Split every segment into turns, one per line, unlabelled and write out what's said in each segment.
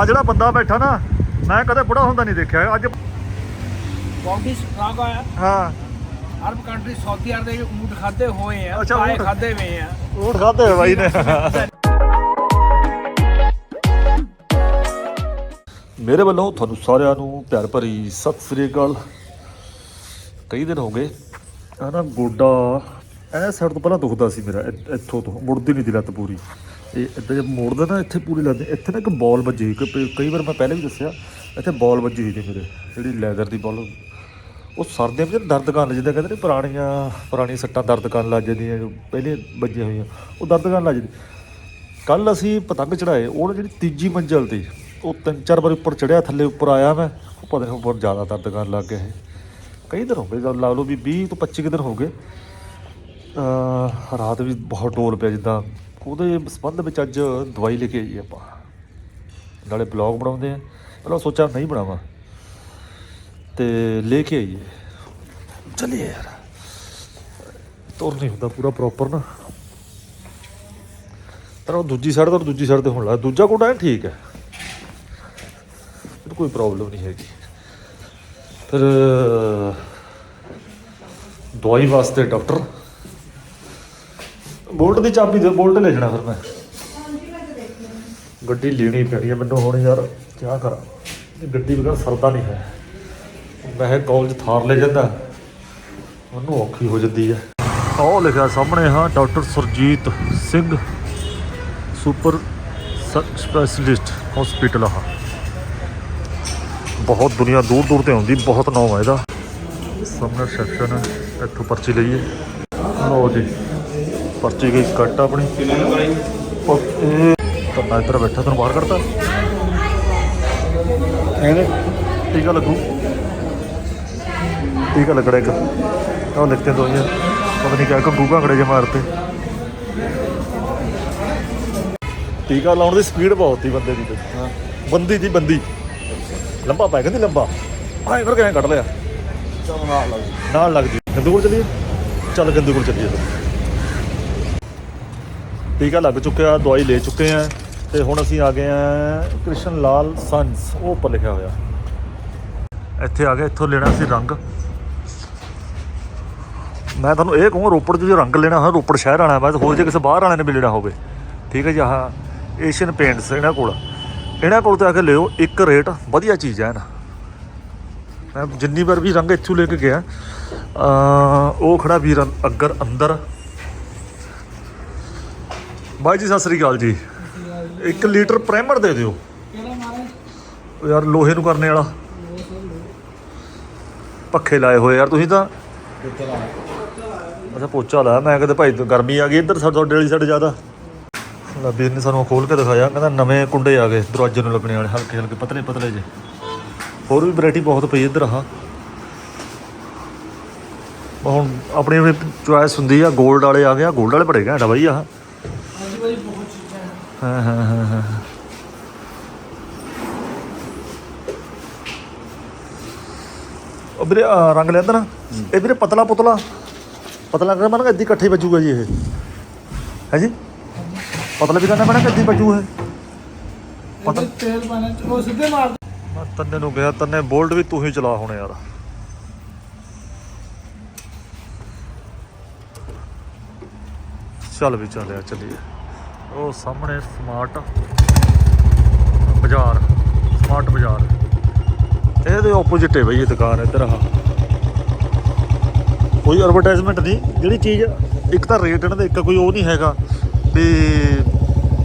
ਆ ਜਿਹੜਾ ਬੰਦਾ ਬੈਠਾ ਨਾ ਮੈਂ ਕਦੇ ਬੁੜਾ ਹੁੰਦਾ ਨਹੀਂ ਦੇਖਿਆ। ਅੱਜ
ਬਾਡੀ ਸਟਰਾਂਗ ਆ।
ਹਾਂ।
ਅਰਬ ਕੰਟਰੀ ਸਾਊਦੀ ਅਰਬ ਦੇ ਊਂਟ ਖਾਦੇ ਹੋਏ ਆ
ਅੱਛਾ।
ਖਾਦੇ ਹੋਏ ਆ।
ਊਠ ਖਾਦੇ ਹੋਏ ਬਾਈ ਨੇ। ਮੇਰੇ ਵੱਲੋਂ ਤੁਹਾਨੂੰ ਸਾਰਿਆਂ ਨੂੰ ਪਿਆਰ ਭਰੀ ਸਤਿ ਸ੍ਰੀ ਅਕਾਲ। ਕਈ ਦਿਨ ਹੋ ਗਏ ਆ ਨਾ ਗੋਡਾ ਇਹ ਸਾਈਡ ਤੋਂ ਪਹਿਲਾਂ ਦੁਖਦਾ ਸੀ ਮੇਰਾ ਇੱਥੋਂ ਤੋਂ ਮੁੜਦੀ ਨਹੀਂ ਦੀ ਲੱਤ ਪੂਰੀ। ਇਹ ਇੱਦਾਂ ਜੇ ਮੋੜਦਾ ਨਾ ਇੱਥੇ ਪੂਰੀ ਲੱਗਦੀ। ਇੱਥੇ ਨਾ ਇੱਕ ਬਾਲ ਵੱਜੀ ਹੋਈ ਕਿ- ਕਈ ਵਾਰ ਮੈਂ ਪਹਿਲੇ ਵੀ ਦੱਸਿਆ, ਇੱਥੇ ਬਾਲ ਵੱਜੀ ਹੋਈ ਸੀ ਮੇਰੇ ਜਿਹੜੀ ਲੈਦਰ ਦੀ ਬਾਲ, ਉਹ ਸਰਦੀਆਂ ਵਿੱਚ ਦਰਦ ਕਰਨ ਲੱਗ ਜਾਂਦਾ ਕਹਿੰਦੇ ਨੇ ਪੁਰਾਣੀਆਂ ਪੁਰਾਣੀਆਂ ਸੱਟਾਂ ਦਰਦ ਕਰਨ ਲੱਗ ਜਾਂਦੀਆਂ, ਜੋ ਪਹਿਲੇ ਵੱਜੀਆਂ ਹੋਈਆਂ, ਉਹ ਦਰਦ ਕਰਨ ਲੱਗ ਜਾਂਦੀ। ਕੱਲ ਅਸੀਂ ਪਤੰਗ ਚੜਾਏ ਉਹ ਨਾ ਜਿਹੜੀ ਤੀਜੀ ਮੰਜ਼ਲ ਤੇ, ਉਹ ਤਿੰਨ ਚਾਰ ਵਾਰ ਉੱਪਰ ਚੜਿਆ ਥੱਲੇ ਉੱਪਰ ਆਇਆ ਮੈਂ, ਉਹ ਪਤਾ ਨਹੀਂ ਉੱਪਰ ਜ਼ਿਆਦਾ ਦਰਦ ਕਰਨ ਲੱਗ ਗਿਆ ਇਹ। ਕਈ ਦਿਨ ਹੋ ਗਏ ਜਦ ਲਾ ਲਓ ਵੀ 20 ਤੋਂ 25 ਕੁ ਦਿਨ ਹੋ ਗਏ। ਅਹ ਰਾਤ ਵੀ ਬਹੁਤ ਡੋਲ ਪਿਆ ਜਿੱਦਾਂ ਉਹਦੇ ਸੰਬੰਧ ਵਿੱਚ ਅੱਜ ਦਵਾਈ ਲੈ ਕੇ ਆਈ ਆਪਾਂ। ਨਾਲੇ ਬਲੌਗ ਬਣਾਉਂਦੇ ਆ। ਪਹਿਲਾਂ ਸੋਚਿਆ ਨਹੀਂ ਬਣਾਵਾਂ। ਤੇ ਲੈ ਕੇ ਆਈਏ। ਚੱਲੀਏ ਯਾਰ। ਤੁਰ ਨਹੀਂ ਹੁੰਦਾ ਪੂਰਾ ਪ੍ਰੋਪਰ ਨਾ। ਪਰ ਉਹ ਦੂਜੀ ਸਾਈਡ ਤੋਂ ਦੂਜੀ ਸਾਈਡ ਤੇ ਹੋਣ ਲੱਗਾ ਦੂਜਾ ਕੋਡਾ ਹੈ ਠੀਕ ਹੈ। ਕੋਈ ਪ੍ਰੋਬਲਮ ਨਹੀਂ ਹੈਗੀ। ਫਿਰ, ਦਵਾਈ ਵਾਸਤੇ ਡਾਕਟਰ ਬੋਲਟ ਦੀ ਚਾਬੀ ਦੇ ਬੋਲਟ ਲੈ ਜਾਣਾ ਫਿਰ ਮੈਂ। ਗੱਡੀ ਲੈਣੀ ਪੈਣੀ ਹੈ ਮੈਨੂੰ ਹੁਣ ਯਾਰ ਕੀ ਕਰਾਂ? ਇਹ ਗੱਡੀ ਬਗੈਰ ਸਰਦਾ ਨਹੀਂ ਹੈ। ਮੈਂ ਕਾਲਜ ਥਾਰ ਲੈ ਜਾਂਦਾ। ਉਹਨੂੰ ਔਖੀ ਹੋ ਜਾਂਦੀ ਹੈ ਉਹ ਲਿਖਿਆ ਸਾਹਮਣੇ, ਹਾਂ doctor Surjit Singh super specialist hospital ਆ ਬਹੁਤ ਦੁਨੀਆ ਦੂਰ ਦੂਰ ਤੇ ਆਉਂਦੀ, ਬਹੁਤ ਨਾਮ ਹੈ ਇਹਦਾ। ਸਾਹਮਣੇ ਸੈਕਸ਼ਨ ਹੈ ਇੱਥੋਂ ਪਰਚੀ ਲਈਏ। ਲਓ ਜੀ। ਪਰਚੀ ਗਈ ਕੱਟ ਆਪਣੀ। ਤਾਂ ਮੈਂ ਇੱਧਰ ਬੈਠਾ ਤੈਨੂੰ ਬਾਹਰ ਕੱਢਤਾ। ਇਹਨੇ ਟੀਕਾ ਲੱਗੂ। ਟੀਕਾ ਲੱਗਣਾ ਇੱਕ। ਉਹ ਲਿਖਤੇ ਦਵਾਈਆਂ ਪਤਾ ਨਹੀਂ ਕਿਆ ਕੰਗੂ ਘਾਂਗੜੇ ਜੇ ਮਾਰਤੇ। ਟੀਕਾ ਲਾਉਣ ਦੀ ਸਪੀਡ ਬਹੁਤ ਸੀ ਬੰਦੇ ਦੀ ਤੇ। ਹਾਂ। ਬੰਦੀ ਦੀ ਬੰਦੀ। ਲੰਬਾ ਪੈ ਕਹਿੰਦੀ ਲੰਬਾ। ਆਏ ਫਿਰ ਕਿਵੇਂ ਕੱਢ ਲਿਆ?
ਚਲੋ ਨਾਲ ਲੱਗ
ਨਾਲ ਲੱਗ ਜੀ। ਗੰਦੂ ਕੋਲ ਚੱਲੀਏ? ਚੱਲ ਗੰਦੂ ਕੋਲ ਚੱਲੀਏ। ਟੀਕਾ ਲੱਗ ਚੁੱਕਿਆ, ਦਵਾਈ ਲੈ ਚੁੱਕੇ ਆ ਤੇ ਹੁਣ ਅਸੀਂ ਆ ਗਏ ਆ ਕ੍ਰਿਸ਼ਨ ਲਾਲ ਸੰਸ ਉਹ ਉੱਪਰ ਲਿਖਿਆ ਹੋਇਆ। ਇੱਥੇ ਆ ਗਏ ਇੱਥੋਂ ਲੈਣਾ ਸੀ ਰੰਗ। ਮੈਂ ਤੁਹਾਨੂੰ ਇਹ ਕਹੂੰ ਰੋਪੜ 'ਚ ਜੇ ਰੰਗ ਲੈਣਾ ਹੋਵੇ ਰੋਪੜ ਸ਼ਹਿਰ ਆਣਾ, ਬਸ ਹੋਰ ਜੇ ਕਿਸੇ ਬਾਹਰ ਵਾਲਿਆਂ ਨੇ ਵੀ ਲੈਣਾ ਹੋਵੇ। ਠੀਕ ਹੈ ਜੀ, ਆਹ ਏਸ਼ੀਅਨ ਪੇਂਟਸ ਇਹਨਾਂ ਕੋਲ। ਇਹਨਾਂ ਕੋਲ ਤੇ ਆ ਕੇ ਲਿਓ, ਇੱਕ ਰੇਟ, ਵਧੀਆ ਚੀਜ਼ ਹੈ ਨਾ ਮੈਂ ਜਿੰਨੀ ਵਾਰ ਵੀ ਰੰਗ ਇੱਥੋਂ ਲੈ ਕੇ ਗਿਆ ਉਹ ਖੜਾ ਵੀਰ ਅੱਗਰ ਅੰਦਰ ਬਾਈ ਜੀ, ਸਤਿ ਸ੍ਰੀ ਅਕਾਲ ਜੀ। 1 ਲੀਟਰ ਪ੍ਰਾਈਮਰ ਦੇ ਦਿਓ। ਯਾਰ, ਲੋਹੇ ਨੂੰ ਕਰਨੇ ਵਾਲਾ। ਪੱਖੇ ਲਾਏ ਹੋਏ ਯਾਰ, ਤੁਸੀਂ ਤਾਂ। ਅੱਛਾ, ਪੋਚਾ ਲਾਇਆ। ਮੈਂ ਕਹਿੰਦਾ ਭਾਈ, ਗਰਮੀ ਆ ਗਈ ਇੱਧਰ, ਸਾਡੇ ਤੁਹਾਡੇ ਵਾਲੀ ਸਾਈਡ ਜ਼ਿਆਦਾ। ਲੈ ਵੀਰ ਨੇ ਸਾਨੂੰ ਖੋਲ ਕੇ ਦਿਖਾਇਆ। ਕਹਿੰਦਾ ਨਵੇਂ ਕੁੰਡੇ ਆ ਗਏ, ਦਰਵਾਜ਼ੇ ਨੂੰ ਲੱਗਣੇ ਵਾਲੇ, ਹਲਕੇ ਹਲਕੇ, ਪਤਲੇ ਪਤਲੇ ਜੇ ਹੋਰ ਵੀ ਵੈਰਾਈਟੀ ਬਹੁਤ ਪਈ ਇੱਧਰ ਆ ਹੁਣ ਆਪਣੀ ਆਪਣੀ ਚੁਆਇਸ ਹੁੰਦੀ ਆ 골ਡ ਵਾਲੇ ਆ ਗਏ ਆ 골ਡ ਵਾਲੇ ਬੜੇ ਘੈਂਟ ਆ ਬਾਈ, ਆਹ
ਹਾਂਜੀ ਬਾਈ ਬਹੁਤ ਚੀਜ਼ਾਂ
ਹਾਂ ਹਾਂ ਹਾਂ ਹਾਂ ਉਹ ਵੀਰੇ ਆਹ ਰੰਗ ਲੈਂਦਾ ਨਾ। ਇਹ ਵੀਰੇ ਪਤਲਾ ਪੁਤਲਾ। ਪਤਲਾ ਕਰ ਮਨ ਇੱਦੀ ਇਕੱਠੇ ਵੱਜੂਗਾ ਜੀ ਇਹ? ਹੈ ਜੀ? ਪਤਲਾ ਵੀ ਕਰਨਾ ਪੈਣਾ ਕਿੱਦੀ ਵੱਜੂ ਇਹ?
ਤੇਲ ਪਾਣਾ ਉਹ ਸਿੱਧੇ ਮਾਰ
ਮੈਂ ਤੰਨੇ ਨੂੰ ਗਿਆ ਤੰਨੇ ਬੋਲਟ ਵੀ ਤੂੰ ਹੀ ਚਲਾ ਹੁਣ ਯਾਰ। ਚੱਲ ਵੀ ਚੱਲਿਆ ਚੱਲੀਏ। ਉਹ ਸਾਹਮਣੇ ਸਮਾਰਟ ਬਾਜ਼ਾਰ ਸਮਾਰਟ ਬਾਜ਼ਾਰ। ਇਹਦੇ ਆਪੋਜ਼ਿਟ ਹੈ ਬਈ ਇਹ ਦੁਕਾਨ ਇੱਧਰ ਆ ਕੋਈ ਐਡਵਰਟਾਈਜ਼ਮੈਂਟ ਨਹੀਂ। ਜਿਹੜੀ ਚੀਜ਼ ਇੱਕ ਤਾਂ ਰੇਟ ਇਹਨਾਂ ਦਾ, ਇੱਕ ਕੋਈ ਉਹ ਨਹੀਂ ਹੈਗਾ। ਵੀ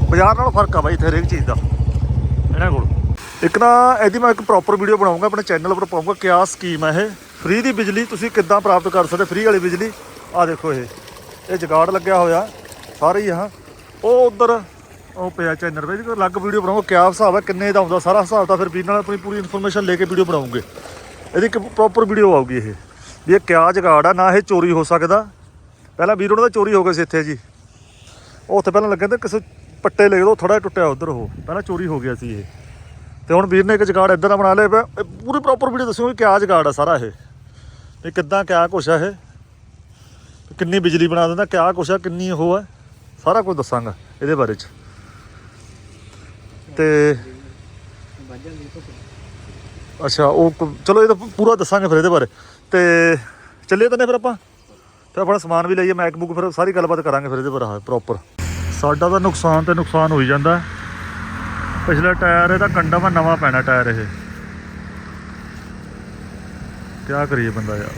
ਬਾਜ਼ਾਰ ਨਾਲੋਂ ਫ਼ਰਕ ਆ ਬਾਈ ਇੱਥੇ ਹਰੇਕ ਚੀਜ਼ ਦਾ, ਇਹਨਾਂ ਕੋਲ। ਇੱਕ ਨਾ ਇਹਦੀ ਮੈਂ ਇੱਕ ਪ੍ਰੋਪਰ ਵੀਡੀਓ ਬਣਾਉਂਗਾ, ਆਪਣੇ ਚੈਨਲ ਉੱਪਰ ਪਾਉਂਗਾ, ਕਿਆ ਸਕੀਮ ਹੈ ਇਹ। ਫ੍ਰੀ ਦੀ ਬਿਜਲੀ ਤੁਸੀਂ ਕਿੱਦਾਂ ਪ੍ਰਾਪਤ ਕਰ ਸਕਦੇ ਫ੍ਰੀ ਵਾਲੀ ਬਿਜਲੀ। ਆ ਦੇਖੋ ਇਹ ਇਹ ਜਗਾੜ ਲੱਗਿਆ ਹੋਇਆ, ਸਾਰੇ ਹੀ ਆ। ਉਹ ਉਧਰ, ਉਹ ਪਿਆ ਚੈਨਲ ਵਿੱਚ, ਅਲੱਗ ਵੀਡੀਓ ਬਣਾਉਂਗਾ, ਕਿਆ ਹਿਸਾਬ ਹੈ, ਕਿੰਨੇ ਦਾ ਆਉਂਦਾ ਸਾਰਾ ਹਿਸਾਬ ਤਾਂ ਫਿਰ ਵੀਰ ਨਾਲ ਆਪਣੀ ਪੂਰੀ ਇਨਫੋਰਮੇਸ਼ਨ ਲੈ ਕੇ ਵੀਡੀਓ ਬਣਾਉਂਗੇ। ਇਹਦੀ ਇੱਕ ਪ੍ਰੋਪਰ ਵੀਡੀਓ ਆਊਗੀ ਇਹ, ਵੀ ਇਹ ਕਿਆ ਜਗਾੜ ਆ, ਨਾ ਇਹ ਚੋਰੀ ਹੋ ਸਕਦਾ। ਪਹਿਲਾਂ ਵੀਰ ਉਹਨਾਂ ਦਾ ਚੋਰੀ ਹੋ ਗਿਆ ਸੀ ਇੱਥੇ ਜੀ। ਉਹ ਉੱਥੇ ਪਹਿਲਾਂ ਲੱਗੇ ਤੇ ਕਿਸੇ ਪੱਟੇ ਲੈ ਗਏ ਥੋੜਾ ਟੁੱਟਿਆ ਉਧਰ ਉਹ, ਪਹਿਲਾਂ ਚੋਰੀ ਹੋ ਗਿਆ ਸੀ ਇਹ। ਤੇ ਹੁਣ ਵੀਰ ਨੇ ਇੱਕ ਜਗਾੜ ਇੱਦਾਂ ਦਾ ਬਣਾ ਲਿਆ ਪੂਰੀ ਪ੍ਰੋਪਰ ਵੀਡੀਓ ਦੱਸਿਓ ਕਿ ਕਿਆ ਜਗਾੜ ਆ ਸਾਰਾ ਇਹ। ਤੇ ਕਿੱਦਾਂ ਕਿਆ ਕੁਛ ਆ ਇਹ, ਕਿੰਨੀ ਬਿਜਲੀ ਬਣਾ ਦਿੰਦਾ, ਕਿਆ ਕੁਛ ਆ, ਕਿੰਨੀ ਉਹ ਹੈ ਸਾਰਾ ਕੁਝ ਦੱਸਾਂਗਾ ਇਹਦੇ ਬਾਰੇ ਚ। ਤੇ ਅੱਛਾ, ਉਹ ਕ- ਚਲੋ ਇਹ ਤਾਂ ਪੂਰਾ ਦੱਸਾਂਗੇ ਫਿਰ ਇਹਦੇ ਬਾਰੇ। ਤੇ ਚੱਲੀਏ ਤਾਂ ਨੇ ਫਿਰ ਆਪਾਂ? ਫਿਰ ਆਪਣਾ ਸਮਾਨ ਵੀ ਲਈਏ ਮੈਕਬੁੱਕ ਫਿਰ ਸਾਰੀ ਗੱਲਬਾਤ ਕਰਾਂਗੇ ਫਿਰ ਇਹਦੇ ਬਾਰੇ ਪ੍ਰੋਪਰ ਸਾਡਾ ਤਾਂ ਨੁਕਸਾਨ ਤੇ ਨੁਕਸਾਨ ਹੋਈ ਜਾਂਦਾ। ਪਿਛਲਾ ਟਾਇਰ, ਇਹਦਾ ਕੰਡਾ ਵਾ ਨਵਾਂ ਪੈਣਾ ਟਾਇਰ ਇਹ। ਕਿਆ ਕਰੀਏ ਬੰਦਾ ਯਾਰ।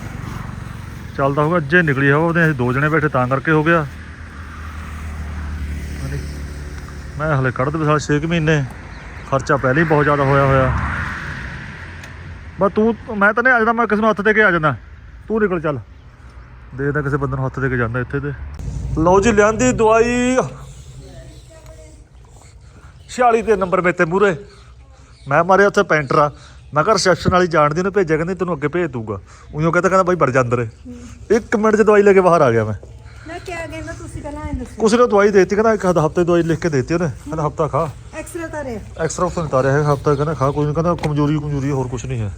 ਚੱਲਦਾ ਹੋਊਗਾ, ਅੱਜੇ ਨਿਕਲੀ ਹਵਾ, ਉਹਦੇ ਅਸੀਂ ਦੋ ਜਣੇ ਬੈਠੇ, ਤਾਂ ਕਰਕੇ ਹੋ ਗਿਆ। ਮੈਂ ਹਲੇ ਕੱਢ ਦੇ ਸਾਲ 6 ਮਹੀਨੇ। ਖਰਚਾ ਪਹਿਲਾਂ ਹੀ ਬਹੁਤ ਜ਼ਿਆਦਾ ਹੋਇਆ ਹੋਇਆ। ਬਸ ਤੂੰ, ਮੈਂ ਤਾਂ ਨਹੀਂ ਆ ਜਾਂਦਾ, ਮੈਂ ਕਿਸੇ ਨੂੰ ਹੱਥ ਦੇ ਕੇ ਆ ਜਾਂਦਾ। ਤੂੰ ਨਿਕਲ ਚੱਲ। ਦੇਖਦਾ ਕਿਸੇ ਬੰਦੇ ਨੂੰ ਹੱਥ ਦੇ ਕੇ ਜਾਂਦਾ ਇੱਥੇ ਤੇ। ਲਓ ਜੀ, ਲਿਆਂਦੀ ਦਵਾਈ। 46 ਤੇ ਨੰਬਰ ਮੇਤੇ ਮੂਰੇ ਮੈਂ ਮਾਰਿਆ ਉੱਥੇ ਪੈਂਟਰ ਆ। ਮੈਂ ਕਿਹਾ ਰਿਸੈਪਸ਼ਨ ਵਾਲੀ ਜਾਣਦੀ ਉਹਨੂੰ ਭੇਜਿਆ, ਕਹਿੰਦੀ ਤੈਨੂੰ ਅੱਗੇ ਭੇਜ ਦੂੰਗਾ। ਉਹਨੂੰ ਕਹਿੰਦਾ ਕਹਿੰਦਾ ਬਾਈ ਵੜ ਜਾ ਅੰਦਰ। ਇੱਕ ਮਿੰਟ 'ਚ ਦਵਾਈ ਲੈ ਕੇ ਬਾਹਰ ਆ ਗਿਆ ਮੈਂ।
ਮੈਂ ਕਿਹਾ ਕਹਿੰਦਾ ਤੁਸੀਂ ਪਹਿਲਾਂ ਇਹ ਦੱਸੋ
ਕੁਛ ਨੇ ਦਵਾਈ ਦੇਤੀ ਕਹਿੰਦਾ ਇੱਕ ਹਫ਼ਤੇ ਦਵਾਈ ਲਿਖ ਕੇ ਦੇਤੀ ਉਹਨੇ। ਕਹਿੰਦਾ ਹਫ਼ਤਾ ਖਾ।
ਐਕਸਰੇ ਤਾਂ ਰੇ
ਐਕਸਟਰਾ ਆਪਸ਼ਨ ਤਾਰਿਆ ਹੈ ਹਫ਼ਤਾ ਕਹਿੰਦਾ ਖਾ ਕੋਈ ਨਹੀਂ ਕਹਿੰਦਾ ਕਮਜ਼ੋਰੀ ਕਮਜ਼ੋਰੀ ਹੋਰ ਕੁਝ ਨਹੀਂ ਹੈ।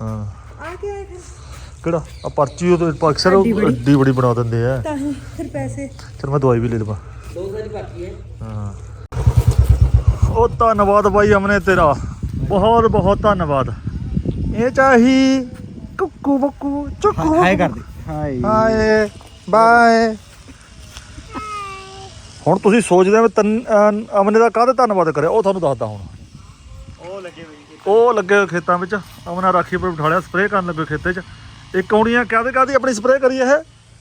ਹਾਂ।
ਆ ਕੇ ਆਏ ਫਿਰ?
ਕਿਹੜਾ? ਆ ਪਰਚੀ ਉਹ ਅਕਸਰ
ਐਡੀ ਬੜੀ।
ਏਡੀ ਬੜੀ ਬਣਾ ਦਿੰਦੇ ਆ।
ਤਾਂ ਹੀ ਫਿਰ ਪੈਸੇ।
ਚਲ ਮੈਂ ਦਵਾਈ ਵੀ ਲੈ ਲਵਾਂ। ਦੋ ਸਾਰੀ ਬਾਕੀ ਹੈ। ਹਾਂ। ਉਹ ਧੰਨਵਾਦ ਬਾਈ ਅਮਨੇ ਤੇਰਾ। ਬਹੁਤ ਬਹੁਤ ਧੰਨਵਾਦ। ਇਹ ਚਾਹੀ ਕੁੱਕੂ ਬੱਕੂ ਚੁੱਕੂ
ਹਾਏ ਕਰ ਦੇ ਹਾਏ।
ਹਾਏ ਬਾਏ। ਹੁਣ ਤੁਸੀਂ ਸੋਚਦੇ ਹੋ ਵੀ ਤਨ- ਅਹ ਅਮਨੇ ਦਾ ਕਾਹਦੇ ਧੰਨਵਾਦ ਕਰਿਆ? ਉਹ ਤੁਹਾਨੂੰ ਦੱਸਦਾ ਹੁਣ।
ਉਹ ਲੱਗੇ ਹੋਏ
ਉਹ ਲੱਗੇ ਹੋਏ ਖੇਤਾਂ ਵਿੱਚ। ਅਮਨਾ ਰਾਖੀ ਪਰ ਬਿਠਾਲਿਆ ਸਪਰੇਅ ਕਰਨ ਲੱਗੇ ਖੇਤੇ 'ਚ। ਇੱਕ ਆਉਣੀਆਂ ਕਾਹਦੇ ਕਾਹਦੀ ਆਪਣੀ ਸਪਰੇਅ ਕਰੀ ਇਹ?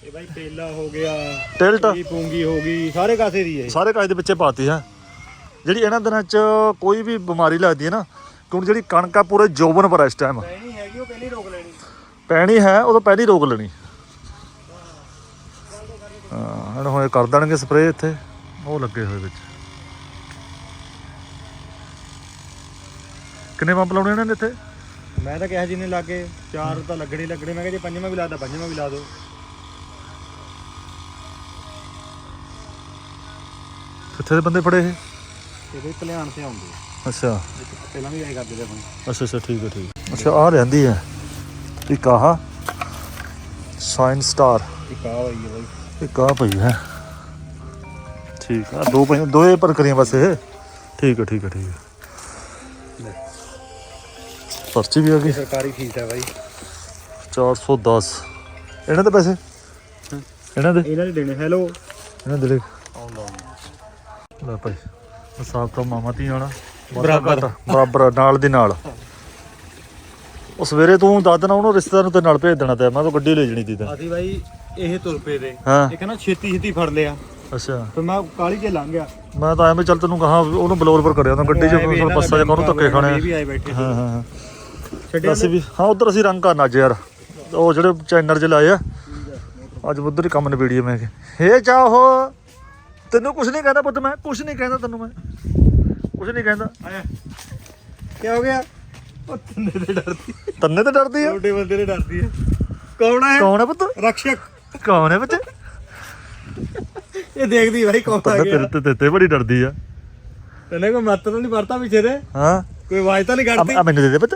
ਇਹ ਬਾਈ ਪੇਲਾ ਹੋ ਗਿਆ
ਟਿਲਟ।
ਇਹ ਪੂੰਗੀ ਹੋ ਗਈ ਸਾਰੇ ਕਾਸੇ ਦੀ ਹੈ
ਸਾਰੇ ਕਾਜ ਦੇ ਵਿੱਚੇ ਪਾਤੀ ਹੈ। ਜਿਹੜੀ ਇਹਨਾਂ ਦਿਨਾਂ 'ਚ ਕੋਈ ਵੀ ਬਿਮਾਰੀ ਲੱਗਦੀ ਹੈ ਨਾ ਕਿਉਂਕਿ ਜਿਹੜੀ ਕਣਕ ਆ ਪੂਰੇ ਜੋਬਨ ਪਰ ਇਸ ਟਾਈਮ
ਪੈਣੀ ਹੈਗੀ ਉਹ ਪਹਿਲੀ ਰੋਕ ਲੈਣੀ।
ਪੈਣੀ ਹੈ ਉਹ ਤੋਂ ਪਹਿਲੀ ਰੋਕ ਲੈਣੀ। ਹਾਂ ਹੁਣ ਹੋਏ ਕਰ ਦੇਣਗੇ ਸਪਰੇਅ ਇੱਥੇ। ਉਹ ਲੱਗੇ ਹੋਏ ਵਿੱਚ। ਕਿੰਨੇ ਪੰਪ ਲਾਉਣੇ ਇਹਨਾਂ ਨੇ ਇੱਥੇ?
ਮੈਂ ਤਾਂ ਕਿਹਾ ਜਿੰਨੇ ਲੱਗੇ ਚਾਰ ਤਾਂ ਲੱਗਣੇ ਹੀ ਲੱਗਣੇ। ਮੈਂ ਕਿਹਾ ਜੇ ਪੰਜਵਾਂ ਵੀ ਲਾਦਾ ਪੰਜਵਾਂ ਵੀ ਲਾ ਦਿਓ।
ਕਿੱਥੇ ਦੇ ਬੰਦੇ ਫੜੇ ਇਹ?
ਇਹ ਬਈ ਭਲਿਆਣ ਤੇ ਆਉਂਦੇ ਆ।
ਅੱਛਾ।
ਇੱਕ ਪਹਿਲਾਂ ਵੀ ਆਏ ਕਰਦੇ ਰਹੇ ਆਪਾਂ
ਅੱਛਾ ਅੱਛਾ ਠੀਕ ਹੈ ਠੀਕ। ਅੱਛਾ ਆ ਰਹਿੰਦੀ ਹੈ। ਇੱਕ ਆਹ। ਸਾਈਨ ਸਟਾਰ
ਇੱਕ ਆ ਹੋਈ ਹੈ ਬਾਈ।
ਇੱਕ ਆ ਪਈ ਹੈ। ਠੀਕ ਆ ਦੋ ਪਈ ਦੋਏ ਪਰ ਕਰੀਆਂ ਬਸ ਇਹ। ਠੀਕ ਹੈ ਠੀਕ ਹੈ ਠੀਕ ਹੈ ਪਰਚੀ ਵੀ ਆ ਗਈ।
ਸਰਕਾਰੀ ਫੀਸ ਹੈ ਬਾਈ।
410 ਇਹਨਾਂ ਦੇ ਪੈਸੇ? ਇਹਨਾਂ ਦੇ?
ਇਹਨਾਂ ਦੇ ਦੇਣੇ ਹੈਲੋ।
ਇਹਨਾਂ ਦੇ ਲੈ ਲੈ ਭਾਈ ਸਾਫ਼ ਤਾਂ ਮਾਮਾ ਤੀ ਆਣਾ
ਬਰਾਬਰ।
ਬਰਾਬਰ ਨਾਲ ਦੀ ਨਾਲ। ਉਹ ਸਵੇਰੇ ਤੂੰ ਦੱਸ ਦੇਣਾ ਉਹਨੂੰ ਰਿਸ਼ਤੇਦਾਰ ਨੂੰ ਤੇ ਨਾਲ ਭੇਜ ਦੇਣਾ ਤੇ ਮੈਂ ਤਾਂ ਗੱਡੀ ਲੈ ਜਣੀ ਤੀ ਤਾਂ
ਅਸੀਂ ਬਾਈ ਇਹ ਤੁਰ ਪਏ ਦੇ
ਹਾਂ।
ਇਹ ਕਹਿੰਦਾ ਛੇਤੀ ਛੇਤੀ ਫੜ ਲਿਆ।
ਅੱਛਾ।
ਫਿਰ ਮੈਂ ਕਾਲੀ ਜੇ ਲੰਘ ਗਿਆ।
ਮੈਂ ਤਾਂ ਐਵੇਂ ਚੱਲ ਤੈਨੂੰ ਕਹਾ ਉਹਨੂੰ ਬਲੋਰ ਪਰ ਕਰਿਆ ਤਾਂ ਗੱਡੀ 'ਚ ਫਿਰ ਬੱਸਾਂ 'ਚ ਕਾਹਨੂੰ ਧੱਕੇ ਖਾਣੇ
ਇਹ ਵੀ ਆਏ ਬੈਠੇ
ਹਾਂ ਹਾਂ ਹਾਂ।
ਛੱਡਿਆ
ਅਸੀਂ ਵੀ ਹਾਂ ਉਧਰ ਅਸੀਂ ਰੰਗ ਕਰਨਾ ਅੱਜ ਯਾਰ। ਉਹ ਜਿਹੜੇ ਚੈਨਰ 'ਚ ਲਾਏ ਆ ਅੱਜ ਉਧਰ ਹੀ ਕੰਮ ਨਿਬੇੜੀਏ ਮੈਂ ਕਿ। ਹੇ ਚਾਹੋ ਤੈਨੂੰ ਕੁਝ ਨਹੀਂ ਕਹਿੰਦਾ ਪੁੱਤ ਮੈਂ ਕੁਝ ਨਹੀਂ ਕਹਿੰਦਾ ਤੈਨੂੰ ਮੈਂ। ਕੁਝ ਨਹੀਂ ਕਹਿੰਦਾ।
ਆਇਆ। ਕੀ ਹੋ ਗਿਆ? ਉਹ ਤੰਨੇ ਤੇ ਡਰਦੀ।
ਤੰਨੇ ਤੇ ਡਰਦੀ ਆ?
ਛੋਟੇ ਬੰਦੇ ਨੇ ਡਰਦੀ ਹੈ ਕੌਣ ਹੈ
ਕੌਣ ਹੈ ਪੁੱਤ?
ਰਕਸ਼ਕ।
ਕੌਣ ਹੈ ਬੱਚੇ?
ਇਹ ਦੇਖਦੀ ਭਾਈ ਕੌਣ ਆ
ਤੰਨੇ
ਗਿਆ।
ਤੇਰੇ ਤੇ ਤੇਤੇ ਬੜੀ ਡਰਦੀ ਆ।
ਤੈਨੇ ਕੋਈ ਮੱਤ ਤਾਂ ਨਹੀਂ ਵਰਤਾ ਪਿੱਛੇ ਦੇ।
ਹਾਂ।
ਕੋਈ ਆਵਾਜ਼ ਤਾਂ ਨਹੀਂ ਕੱਢਦੀ।
ਆ ਮੈਨੂੰ ਦੇ ਦੇ ਪੁੱਤ।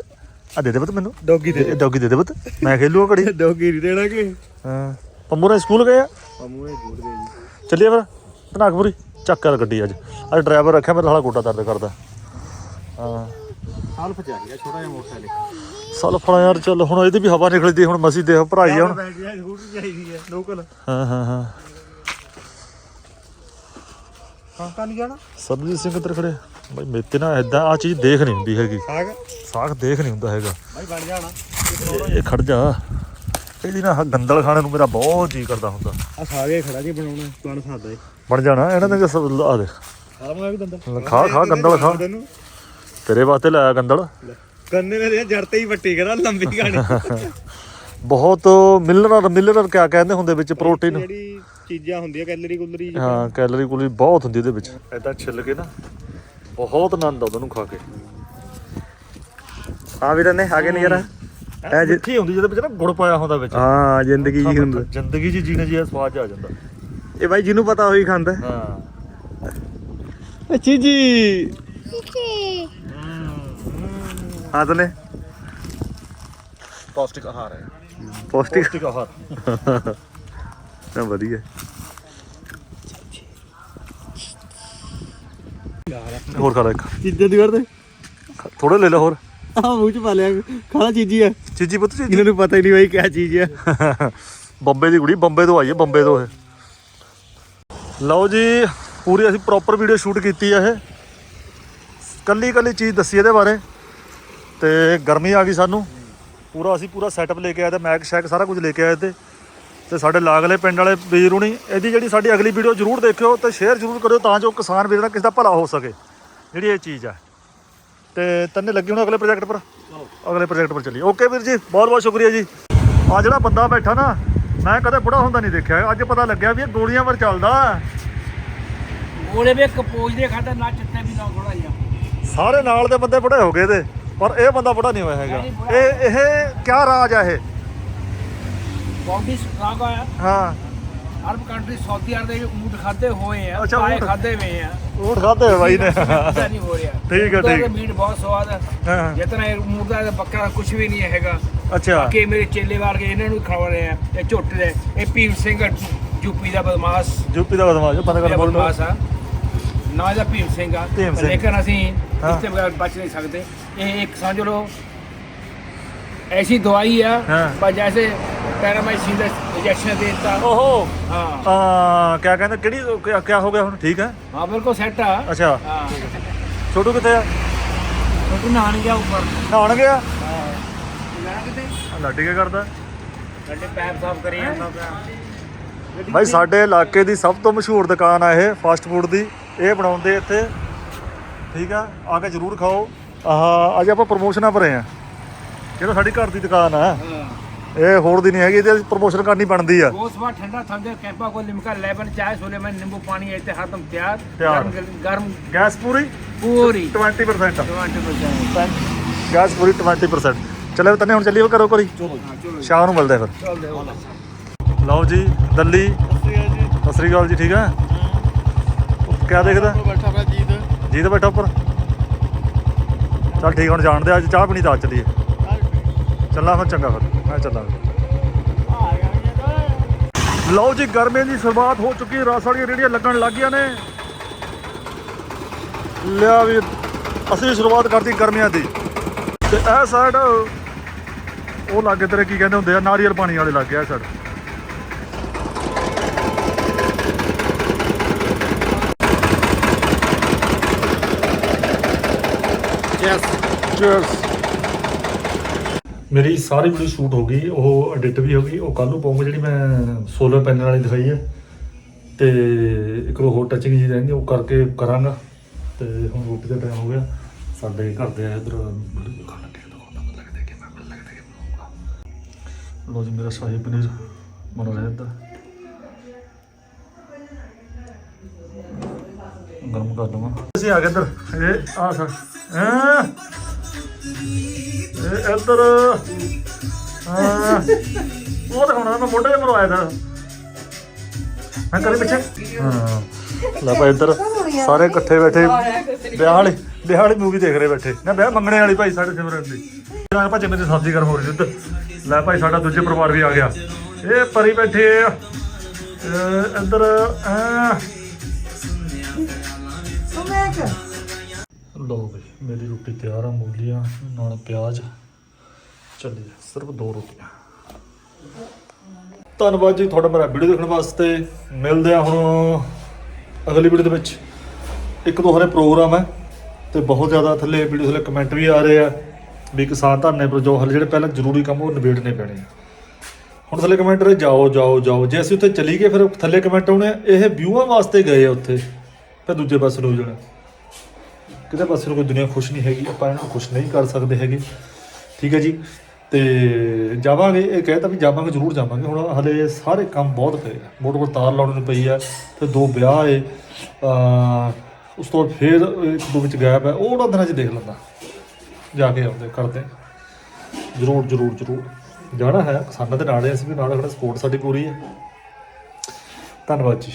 ਆ ਦੇ ਦੇ ਪੁੱਤ ਮੈਨੂੰ।
ਡੋਗੀ ਦੇ
ਡੌਗੀ ਦੇ ਦੇ ਪੁੱਤ। ਮੈਂ ਖੇਲੂਗਾ ਘੜੀ।
ਡੋਗੀ ਨਹੀਂ ਦੇਣਾ ਕਿ।
ਹਾਂ। ਪੰਮੂਰੇ ਸਕੂਲ ਗਏ ਆ?
ਅਮੂ ਇਹ ਜੂੜ ਦੇ ਜੀ।
ਚੱਲੀਏ ਫਿਰ। ਧਨਾਕਪੁਰੀ। ਚੱਕ ਕਰ ਗੱਡੀ ਅੱਜ। ਅੱਜ ਡਰਾਈਵਰ ਰੱਖਿਆ ਮੇਰਾ ਸਾਲਾ ਗੋਡਾ ਦਰਦ ਕਰਦਾ। ਹਾਂ।
ਸਾਲ ਫਚਾ ਗਿਆ ਛੋਟਾ ਜਿਹਾ ਮੋਟਰਸਾਈਕਲ।
ਸਾਲ ਫੜਾ ਯਾਰ ਚੱਲ ਹੁਣ ਇਹਦੀ ਵੀ ਹਵਾ ਨਿਕਲਦੀ ਹੁਣ ਮਸੀ ਦੇਖ ਭਰਾਈ ਹੁਣ
ਬੈਠ ਗਿਆ ਸਕੂਟਰ ਚਾਹੀਦੀ ਹੈ ਲੋਕਲ
ਹਾਂ ਹਾਂ। ਹਾਂ
ਹਾਂ ਕੱਲ ਜਾਣਾ?
ਸਰਬਜੀਤ ਸਿੰਘ ਕਿੱਧਰ ਖੜੇ? ਬਈ ਮੇਤੇ ਨਾ ਐਦਾਂ ਆ ਚੀਜ਼ ਦੇਖ ਨਹੀਂ ਹੁੰਦੀ ਹੈਗੀ।
ਸਾਗ?
ਸਾਖ ਦੇਖ ਨਹੀਂ ਹੁੰਦਾ ਹੈਗਾ।
ਭਾਈ ਬਣ ਜਾਣਾ।
ਇਹ ਖੜ ਜਾ। ਇਹਦੀ ਨਾ ਆਹ ਗੰਦਲ ਖਾਣੇ ਨੂੰ ਮੇਰਾ ਬਹੁਤ ਜੀ ਕਰਦਾ ਹੁੰਦਾ।
ਆ ਸਾਗੇ ਖੜਾ ਜੀ ਬਣਾਉਣਾ ਬਣ ਸਕਦਾ ਏ
ਬਣ ਜਾਣਾ ਇਹਨਾਂ ਨੇ ਆ ਦੇ।
ਦੰਦਾ
ਖਾ ਖਾ ਗੰਦਲ ਖਾ। ਤੇਰੇ ਵਾਸਤੇ ਲਾਇਆ ਗੰਦਲ।
ਕੰਨੇ ਮੇਰੇ ਜੜ ਤੇ ਹੀ ਵੱਟੀ ਕਰਾ ਲੰਬੀ ਗਾਣੀ
ਬਹੁਤ ਮਿਲਰਰ ਮਿਲਰਰ ਕਿਆ ਕਹਿੰਦੇ ਹੁੰਦੇ ਵਿੱਚ ਪ੍ਰੋਟੀਨ।
ਜਿਹੜੀ ਚੀਜ਼ਾਂ ਹੁੰਦੀਆਂ ਕੈਲਰੀ ਕੁਲਰੀ।
ਹਾਂ ਕੈਲਰੀ ਕੁਲਰੀ ਬਹੁਤ ਹੁੰਦੀ ਇਹਦੇ ਵਿੱਚ। ਐਦਾਂ ਛਿੱਲ ਕੇ ਨਾ ਬਹੁਤ ਆਨੰਦ ਆਉਂਦਾ ਉਹਨੂੰ ਖਾ ਕੇ।
ਹਾਂ ਵੀਰ ਨੇ ਆਗੇ ਨਹੀਂ ਯਾਰ
ਐ ਜਿੱਥੇ ਹੁੰਦੀ ਜਿਹਦੇ ਵਿੱਚ ਨਾ ਗੁੜ ਪਾਇਆ ਹੁੰਦਾ ਵਿੱਚ।
ਹਾਂ ਜ਼ਿੰਦਗੀ ਜੀ ਹੁੰਦਾ।
ਜ਼ਿੰਦਗੀ 'ਚ ਜੀਣੇ ਜੀ ਸਵਾਦ ਜਿਹਾ ਆ ਜਾਂਦਾ।
ਇਹ ਬਾਈ ਜਿਹਨੂੰ ਪਤਾ ਹੋਈ ਖਾਂਦਾ।
ਹਾਂ।
ਚੀਜੀ। ਹਾਂ ਤਨੇ
ਪੌਸ਼ਟਿਕ ਆਹਾਰ ਹੈ।
ਪੌਸ਼ਟਿਕ।
ਪੌਸ਼ਟਿਕ ਆਹਾਰ।
ਨਾ ਵਧੀਆ।
ਹੋਰ ਖਾ ਲੈ ਇੱਕ।
ਚੀਜ਼ਾਂ ਦੀ ਕਰਦੇ
ਥੋੜੇ ਲੈ ਲੈ ਹੋਰ।
ਆ ਮੂੰਹ ਚ ਪਾ ਲਿਆ। ਖਾਣਾ ਚੀਜ਼ੀ ਆ।
ਚੀਜੀ ਪੁੱਤ ਚੀਜੀ।
ਇਹਨਾਂ ਨੂੰ ਪਤਾ ਹੀ ਨਹੀਂ ਬਾਈ ਕਿਆ ਚੀਜ਼ ਆ।
ਬੰਬੇ ਦੀ ਕੁੜੀ ਬੰਬੇ ਤੋਂ ਆਈ ਹੈ ਬੰਬੇ ਤੋਂ ਇਹ। ਲਓ ਜੀ ਪੂਰੀ ਅਸੀਂ ਪ੍ਰੋਪਰ ਵੀਡੀਓ ਸ਼ੂਟ ਕੀਤੀ ਹੈ ਇਹ। ਕੱਲੀ ਕੱਲੀ ਚੀਜ਼ ਦੱਸੀ ਇਹਦੇ ਬਾਰੇ। ਤੇ ਗਰਮੀ ਆ ਗਈ ਸਾਨੂੰ। ਪੂਰਾ ਅਸੀਂ ਪੂਰਾ ਸੈਟਅਪ ਲੈ ਕੇ ਆਏ ਤੇ ਮੈਕ ਸ਼ੈਕ ਸਾਰਾ ਕੁਝ ਲੈ ਕੇ ਆਏ ਤੇ। ਤੇ ਸਾਡੇ ਲਾਗਲੇ ਪਿੰਡ ਵਾਲੇ ਵੀਰ ਹੁਣੀ ਇਹਦੀ ਜਿਹੜੀ ਸਾਡੀ ਅਗਲੀ ਵੀਡੀਓ ਜ਼ਰੂਰ ਦੇਖਿਓ ਤੇ ਸ਼ੇਅਰ ਜ਼ਰੂਰ ਕਰਿਓ ਤਾਂ ਜੋ ਕਿਸਾਨ ਵੀਰ ਦਾ ਕਿਸੇ ਦਾ ਭਲਾ ਹੋ ਸਕੇ। ਜਿਹੜੀ ਇਹ ਚੀਜ਼ ਆ। ਤੇ ਤੰਨੇ ਲੱਗੇ ਹੁਣ ਅਗਲੇ ਪ੍ਰੋਜੈਕਟ ਪਰ? ਅਗਲੇ ਪ੍ਰੋਜੈਕਟ ਪਰ ਚੱਲੀਏ। ਓਕੇ ਵੀਰ ਜੀ ਬਹੁਤ ਬਹੁਤ ਸ਼ੁਕਰੀਆ ਜੀ। ਆ ਜਿਹੜਾ ਬੰਦਾ ਬੈਠਾ ਨਾ ਮੈਂ ਕਦੇ ਬੁੜਾ ਹੁੰਦਾ ਨਹੀਂ ਦੇਖਿਆ। ਅੱਜ ਪਤਾ ਲੱਗਿਆ ਵੀ ਇਹ ਗੋਲੀਆਂ ਪਰ ਚੱਲਦਾ।
ਗੋਲੇ ਵੀ ਕਪੋਜ ਦੇ ਖਾਦਾ ਨਾ ਚਿੱਤੇ ਵੀ ਨਾ ਥੋੜਾ ਜਿਹਾ।
ਸਾਰੇ ਨਾਲ ਦੇ ਬੰਦੇ ਬੁੜੇ ਹੋ ਗਏ ਤੇ। ਪਰ ਇਹ ਬੰਦਾ ਬੁੜਾ ਨਹੀਂ ਹੋਇਆ ਹੈਗਾ। ਇਹ ਇਹ ਕਿਆ ਰਾਜ ਆ ਇਹ?
ਬਾਡੀ ਸਟਰਾਂਗ ਆ।
ਹਾਂ।
ਅਰਬ ਕੰਟਰੀ ਸਾਊਦੀ ਅਰਬ ਦੇ ਊਂਟ ਖਾਦੇ ਹੋਏ ਆ
ਅੱਛਾ,
ਪਾਏ
ਊਂਟ।
ਖਾਦੇ ਹੋਏ ਆ।
ਊਠ ਖਾਦੇ ਹੋਏ ਬਾਈ ਨੇ।
ਨਹੀਂ ਹੋ ਰਿਹਾ।
ਠੀਕ ਹੈ,
ਉਹਦਾ
ਠੀਕ।
ਮੀਟ ਬਹੁਤ ਸਵਾਦ ਹੈ
ਹਾਂ।
ਜਿਤਨਾ ਇਹ ਊਂਟ ਦਾ ਤੇ ਬੱਕਰਾ ਕੁਝ ਵੀ ਨਹੀਂ ਹੈਗਾ।
ਅੱਛਾ।
ਕਿ ਮੇਰੇ ਚੇਲੇ ਵਾਰ ਕੇ ਇਹਨਾਂ ਨੂੰ ਖਵਾ ਰਹੇ ਆ ਇਹ ਝੋਟੇ ਦੇ। ਇਹ ਭੀਮ ਸਿੰਘ ਯੂਪੀ ਦਾ ਬਦਮਾਸ਼।
ਯੂਪੀ ਦਾ ਬਦਮਾਸ਼ ਬੰਦ ਕਰ
ਇਹ
ਬੋਲ।
ਬਦਮਾਸ਼ ਆ। ਨਾ ਇਹਦਾ ਭੀਮ ਸਿੰਘ ਆ। ਲੇਕਿਨ ਅਸੀਂ ਇਸ ਤੋਂ ਬਚ ਨਹੀਂ ਸਕਦੇ। ਇਹ ਇੱਕ ਸਮਝ ਲਓ ਐਸੀ ਦਵਾਈ
ਆ
ਪਰ ਜੈਸੇ ਪੈਰਾਮਾਈਸਿਨ ਦਾ ਇੰਜੈਕਸ਼ਨ ਦਿੱਤਾ।
ਓਹੋ।
ਹਾਂ।
ਆ ਕਿਆ ਕਹਿੰਦਾ ਕਿਹੜੀ ਕਿਆ- ਹੋ ਗਿਆ ਹੁਣ? ਠੀਕ ਹੈ
ਹਾਂ ਬਿਲਕੁਲ ਸੈੱਟ ਆ।
ਅੱਛਾ।
ਹਾਂ।
ਛੋਟੂ ਕਿੱਥੇ ਆ?
ਛੋਟੂ ਨਹਾਣ ਗਿਆ ਉੱਪਰ।
ਨਹਾਉਣ ਗਿਆ?
ਨਾ ਕਿਤੇ?
ਆਹ ਕਰਦਾ।
ਸਾਡੇ ਪੈਪ ਸਾਫ਼ ਕਰੀ ਜਾਂਦਾ
ਭਾਈ ਸਾਡੇ ਇਲਾਕੇ ਦੀ ਸਭ ਤੋਂ ਮਸ਼ਹੂਰ ਦੁਕਾਨ ਆ ਇਹ ਫਾਸਟ ਫੂਡ ਦੀ। ਇਹ ਬਣਾਉਂਦੇ ਇੱਥੇ। ਠੀਕ ਆ? ਆ ਕੇ ਜ਼ਰੂਰ ਖਾਓ। ਆਹ ਅੱਜ ਆਪਾਂ ਪ੍ਰੋਮੋਸ਼ਨਾਂ ਭਰੇ ਆ। ਜਿਹੜਾ ਸਾਡੀ ਘਰ ਦੀ ਦੁਕਾਨ ਆ। ਇਹ ਹੋਰ ਦੀ ਨਹੀਂ ਹੈਗੀ ਇਹਦੀ ਪ੍ਰੋਮੋਸ਼ਨ ਕਰਨੀ ਬਣਦੀ ਆ।
ਗੋਸਵਾ ਠੰਡਾ ਥੰਜਰ ਕੈਂਪਾ ਕੋ ਲਿਮਕਾ ਲੈਵਨ ਚਾਹ ਸੋਲੇ ਮੈਂ ਨਿੰਬੂ ਪਾਣੀ ਇੱਥੇ ਹਰਦਮ
ਤਿਆਰ।
ਗਰਮ- ਗਰਮ
ਗੈਸ ਪੂਰੀ?
ਪੂਰੀ।
20%
20%
ਗੈਸ ਪੂਰੀ 20% ਚਲੇ ਤਨੇ ਹੁਣ ਚੱਲੀਏ ਕਰੋ ਕੋਰੀ ਸ਼ਾਮ ਨੂੰ ਮਿਲਦੇ ਫਿਰ। ਲਓ ਜੀ ਦੱਲੀ। ਸਤਿ ਸ੍ਰੀ ਅਕਾਲ ਜੀ। ਠੀਕ ਹੈ ਕਿਆ ਦੇਖਦਾ?
ਬੈਠਾ ਪਿਆ ਜੀਤ।
ਜੀ ਤਾਂ ਬੈਠਾ ਉੱਪਰ। ਚੱਲ ਠੀਕ ਹੁਣ ਜਾਣਦੇ ਅੱਜ ਚਾਹ ਪੀਣੀ ਤਾਂ ਚੱਲੀਏ। ਚੱਲਾਂ ਫਿਰ ਚੰਗਾ ਫਿਰ ਮੈਂ ਚੱਲਾਂ ਲਓ ਜੀ ਗਰਮੀ ਦੀ ਸ਼ੁਰੂਆਤ ਹੋ ਚੁੱਕੀ ਰਸ ਵਾਲੀਆਂ ਰੇੜੀਆਂ ਲੱਗਣ ਲੱਗ ਗਈਆਂ ਨੇ। ਲਿਆ ਵੀ ਅਸੀਂ ਸ਼ੁਰੂਆਤ ਕਰਤੀ ਗਰਮੀਆਂ ਦੀ। ਤੇ ਇਹ ਸਾਈਡ ਉਹ ਲਾਗੇ ਤੇਰੇ ਕੀ ਕਹਿੰਦੇ ਹੁੰਦੇ ਆ ਨਾਰੀਅਲ ਪਾਣੀ ਵਾਲੇ ਲੱਗੇ ਆ ਸਾਈਡ ਚੀਅਰਸ ਮੇਰੀ ਸਾਰੀ ਵੀਡੀਓ ਸ਼ੂਟ ਹੋ ਗਈ, ਉਹ ਐਡਿਟ ਵੀ ਹੋ ਗਈ, ਉਹ ਕੱਲ ਨੂੰ ਪਾਉਂਗਾ ਜਿਹੜੀ ਮੈਂ ਸੋਲਰ ਪੈਨਲ ਵਾਲੀ ਦਿਖਾਈ ਹੈ। ਤੇ ਇੱਕ ਦੋ ਹੋਰ ਟੱਚਿੰਗ ਜੀ ਰਹਿੰਦੀ, ਉਹ ਕਰਕੇ ਕਰਾਂਗਾ। ਤੇ ਹੁਣ ਰੋਟੀ ਦਾ ਟਾਈਮ ਹੋ ਗਿਆ। ਸਾਡੇ ਘਰ ਦੇ ਇਧਰ ਲੋ ਜੀ, ਮੇਰਾ ਸ਼ਾਹੀ ਪਨੀਰ ਬਣ ਰਿਹਾ ਇੱਧਰ। ਗਰਮ ਕਰ ਲਵਾਂ। ਅਸੀਂ ਆ ਗਏ ਇੱਧਰ। ਇਹ ਆ ਸਰ ਹਾਂ? ਇਹ ਇੱਧਰ, ਹਾਂ। ਉਹ ਦਿਖਾਉਣਾ, ਮੈਂ ਮੋਢੇ ਤੇ ਮਰਵਾਇਆ ਦਾ ਮੈਂ ਕਰੇ ਪਿੱਛੇ। ਹਾਂ। ਲੈ ਭਾਈ ਇੱਧਰ, ਸਾਰੇ ਇਕੱਠੇ ਬੈਠੇ। ਵਿਆਹ ਵਾਲੀ ਵਿਆਹ ਵਾਲੀ ਮੂਵੀ ਦੇਖ ਰਹੇ ਬੈਠੇ। ਨਾ, ਵਿਆਹ ਮੰਗਣੇ ਵਾਲੀ ਭਾਈ, ਸਾਡੇ ਸਿਮਰਨ ਦੀ। ਮੈਂ ਭਾਜੀ ਮੇਰੀ ਸਬਜ਼ੀ ਗਰਮ ਹੋ ਰਹੀ ਉੱਧਰ। ਲੈ ਭਾਈ, ਸਾਡਾ ਦੂਜੇ ਪਰਿਵਾਰ ਵੀ ਆ ਗਿਆ। ਇਹ ਪਰੀ ਬੈਠੇ ਆ। ਇੱਧਰ ਆ
ਸੁਮੇਕ।
ਲੋ ਬਈ ਮੇਰੀ ਰੋਟੀ ਤਿਆਰ ਆ ਮੂਲੀਆਂ ਨਾਲ ਪਿਆਜ਼। ਚੱਲੀਏ ਸਿਰਫ ਦੋ ਰੋਟੀਆਂ। ਧੰਨਵਾਦ ਜੀ ਤੁਹਾਡਾ ਮੇਰਾ ਵੀਡੀਓ ਦੇਖਣ ਵਾਸਤੇ। ਮਿਲਦੇ ਆ ਹੁਣ ਅਗਲੀ ਵੀਡੀਓ ਦੇ ਵਿੱਚ। ਇੱਕ ਦੋ ਹਰੇ ਪ੍ਰੋਗਰਾਮ ਹੈ ਤੇ ਬਹੁਤ ਜ਼ਿਆਦਾ ਥੱਲੇ ਵੀਡੀਓ ਥੱਲੇ ਕਮੈਂਟ ਵੀ ਆ ਰਹੇ ਆ ਵੀ ਕਿਸਾਨ ਧਰਨੇ ਪਰ ਜੋ ਹਲੇ ਜਿਹੜੇ ਪਹਿਲਾਂ ਜ਼ਰੂਰੀ ਕੰਮ ਉਹ ਨਿਬੇੜਨੇ ਪੈਣੇ ਆ। ਹੁਣ ਥੱਲੇ ਕਮੈਂਟ ਰਹੇ ਜਾਓ ਜਾਓ ਜਾਓ। ਜੇ ਅਸੀਂ ਉੱਥੇ ਚਲੀ ਗਏ ਫਿਰ ਥੱਲੇ ਕਮੈਂਟ ਆਉਣੇ ਆ, ਇਹ ਵਿਊਆਂ ਵਾਸਤੇ ਗਏ ਆ ਉੱਥੇ। ਫਿਰ ਦੂਜੇ ਪਾਸੇ ਨੂੰ ਜਾਣਾ। ਕਿਤੇ ਪਾਸੇ ਨੂੰ ਕੋਈ ਦੁਨੀਆ ਖੁਸ਼ ਨਹੀਂ ਹੈਗੀ, ਆਪਾਂ ਇਹਨਾਂ ਨੂੰ ਖੁਸ਼ ਨਹੀਂ ਕਰ ਸਕਦੇ ਹੈਗੇ। ਠੀਕ ਹੈ ਜੀ? ਤੇ ਜਾਵਾਂਗੇ, ਇਹ ਕਹਿਤਾ ਵੀ ਜਾਵਾਂਗੇ, ਜ਼ਰੂਰ ਜਾਵਾਂਗੇ। ਹੁਣ ਹਲੇ ਸਾਰੇ ਕੰਮ ਬਹੁਤ ਪਏ ਆ। ਮੋਟਰ ਕੋਲ ਤਾਰ ਲਾਉਣ ਨੂੰ ਪਈ ਆ, ਤੇ ਦੋ ਵਿਆਹ ਏ ਉਸ ਤੋਂ ਬਾਅਦ ਫੇਰ ਇੱਕ ਦੋ ਵਿੱਚ ਗੈਪ ਹੈ ਉਹਨਾਂ ਦਿਨਾਂ 'ਚ ਦੇਖ ਲੈਂਦਾ। ਜਾ ਕੇ ਆਉਂਦੇ, ਕਰਦੇ। ਜ਼ਰੂਰ ਜ਼ਰੂਰ ਜ਼ਰੂਰ। ਜਾਣਾ ਹੈ, ਕਿਸਾਨਾਂ ਦੇ ਨਾਲ ਅਸੀਂ ਵੀ ਨਾਲ ਖੜੇ, ਸਪੋਰਟ ਸਾਡੀ ਪੂਰੀ ਹੈ ਧੰਨਵਾਦ ਜੀ।